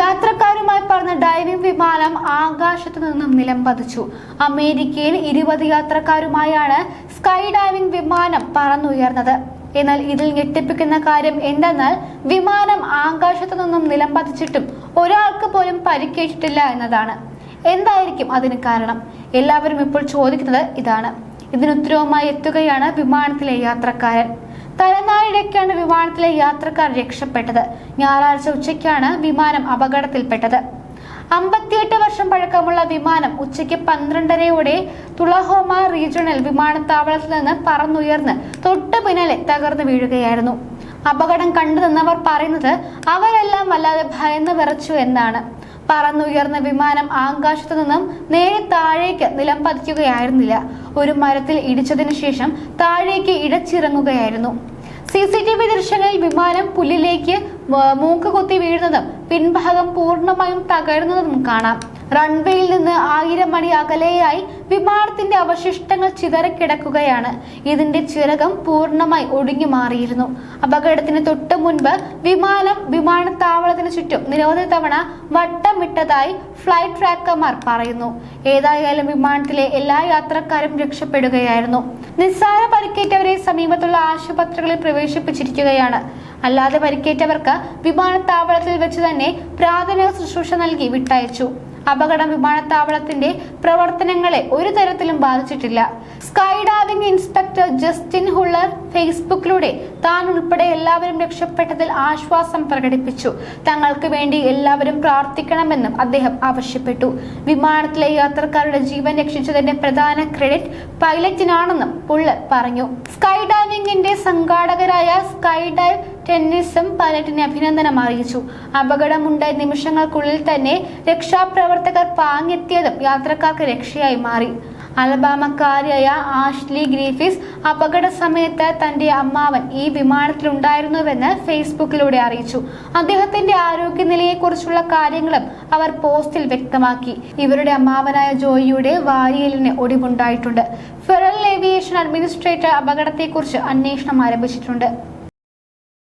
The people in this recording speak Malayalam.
യാത്രക്കാരുമായി പറന്ന ഡൈവിംഗ് വിമാനം ആകാശത്തു നിന്നും നിലം പതിച്ചു. അമേരിക്കയിൽ ഇരുപത് യാത്രക്കാരുമായാണ് സ്കൈ ഡൈവിംഗ് വിമാനം പറന്നുയർന്നത്. എന്നാൽ ഇതിൽ ഞെട്ടിപ്പിക്കുന്ന കാര്യം എന്തെന്നാൽ വിമാനം ആകാശത്തു നിന്നും നിലം പതിച്ചിട്ടും ഒരാൾക്ക് പോലും പരിക്കേറ്റിട്ടില്ല എന്നതാണ്. എന്തായിരിക്കും അതിന് കാരണം? എല്ലാവരും ഇപ്പോൾ ചോദിക്കുന്നത് ഇതാണ്. ഇതിനുത്തരവുമായി എത്തുകയാണ് വിമാനത്തിലെ യാത്രക്കാരൻ. തലനാരിഴയ്ക്കാണ് വിമാനത്തിലെ യാത്രക്കാർ രക്ഷപ്പെട്ടത്. ഞായറാഴ്ച ഉച്ചയ്ക്കാണ് വിമാനം അപകടത്തിൽപ്പെട്ടത്. അമ്പത്തിയെട്ട് വർഷം പഴക്കമുള്ള വിമാനം ഉച്ചയ്ക്ക് പന്ത്രണ്ടരയോടെ തുളഹോമ റീജിയണൽ വിമാനത്താവളത്തിൽ നിന്ന് പറന്നുയർന്ന് തൊട്ടു പിന്നാലെ തകർന്നു വീഴുകയായിരുന്നു. അപകടം കണ്ടു നിന്നവർ പറയുന്നത് അവരെല്ലാം വല്ലാതെ ഭയന്ന് വിറച്ചു എന്നാണ്. പറന്നുയർന്ന വിമാനം ആകാശത്തു നിന്നും നേരെ താഴേക്ക് നിലം പതിക്കുകയായിരുന്നില്ല. ഒരു മരത്തിൽ ഇടിച്ചതിനു ശേഷം താഴേക്ക് ഇടച്ചിറങ്ങുകയായിരുന്നു. സി സി ടി വി ദൃശ്യങ്ങളിൽ വിമാനം പുല്ലിലേക്ക് മൂക്ക് കുത്തി വീഴുന്നതും പിൻഭാഗം പൂർണമായും തകരുന്നതും കാണാം. റൺവേയിൽ നിന്ന് ആയിരം അടി അകലെയായി വിമാനത്തിന്റെ അവശിഷ്ടങ്ങൾ ചിതറിക്കിടക്കുകയാണ്. ഇതിന്റെ ചിറകം പൂർണമായി ഒടുങ്ങി മാറിയിരുന്നു. അപകടത്തിന് തൊട്ടു മുൻപ് വിമാനം വിമാനത്താവളത്തിന് ചുറ്റും നിരവധി തവണ വട്ടം വിട്ടതായി ഫ്ലൈറ്റ് ട്രാക്കർമാർ പറയുന്നു. ഏതായാലും വിമാനത്തിലെ എല്ലാ യാത്രക്കാരും രക്ഷപ്പെടുകയായിരുന്നു. നിസ്സാര പരിക്കേറ്റവരെ സമീപത്തുള്ള ആശുപത്രികളിൽ പ്രവേശിപ്പിച്ചിരിക്കുകയാണ്. അല്ലാതെ പരിക്കേറ്റവർക്ക് വിമാനത്താവളത്തിൽ വെച്ച് തന്നെ പ്രാഥമിക ശുശ്രൂഷ നൽകി വിട്ടയച്ചു. അപകടം വിമാനത്താവളത്തിന്റെ പ്രവർത്തനങ്ങളെ ഒരു തരത്തിലും ബാധിച്ചിട്ടില്ല. Sky diving inspector Justin Huller ഫേസ്ബുക്കിലൂടെ താൻ ഉൾപ്പെടെ എല്ലാവരും രക്ഷപ്പെട്ടതിൽ ആശ്വാസം പ്രകടിപ്പിച്ചു. തങ്ങൾക്ക് വേണ്ടി എല്ലാവരും പ്രാർത്ഥിക്കണമെന്നും അദ്ദേഹം ആവശ്യപ്പെട്ടു. വിമാനത്തിലെ യാത്രക്കാരുടെ ജീവൻ രക്ഷിച്ചതിന്റെ പ്രധാന ക്രെഡിറ്റ് പൈലറ്റിനാണെന്നും പുള്ളർ പറഞ്ഞു. സ്കൈ ഡൈവിംഗിന്റെ സംഘാടകരായ സ്കൈ ഡൈവ് ടെന്നീസും പൈലറ്റിനെ അഭിനന്ദനം അറിയിച്ചു. അപകടമുണ്ടായ നിമിഷങ്ങൾക്കുള്ളിൽ തന്നെ രക്ഷാപ്രവർത്തകർ പാങ്ങെത്തിയതും യാത്രക്കാർക്ക് രക്ഷയായി മാറി. അലബാമക്കാരിയായ ആഷ്ലി ഗ്രീഫിസ് അപകട സമയത്ത് തന്റെ അമ്മാവൻ ഈ വിമാനത്തിലുണ്ടായിരുന്നുവെന്ന് ഫേസ്ബുക്കിലൂടെ അറിയിച്ചു. അദ്ദേഹത്തിന്റെ ആരോഗ്യനിലയെക്കുറിച്ചുള്ള കാര്യങ്ങളും അവർ പോസ്റ്റിൽ വ്യക്തമാക്കി. ഇവരുടെ അമ്മാവനായ ജോയിയുടെ വാരിയലിന് ഒടിവുണ്ടായിട്ടുണ്ട്. ഫെഡറൽ ഏവിയേഷൻ അഡ്മിനിസ്ട്രേറ്റർ അപകടത്തെക്കുറിച്ച് അന്വേഷണം ആരംഭിച്ചിട്ടുണ്ട്.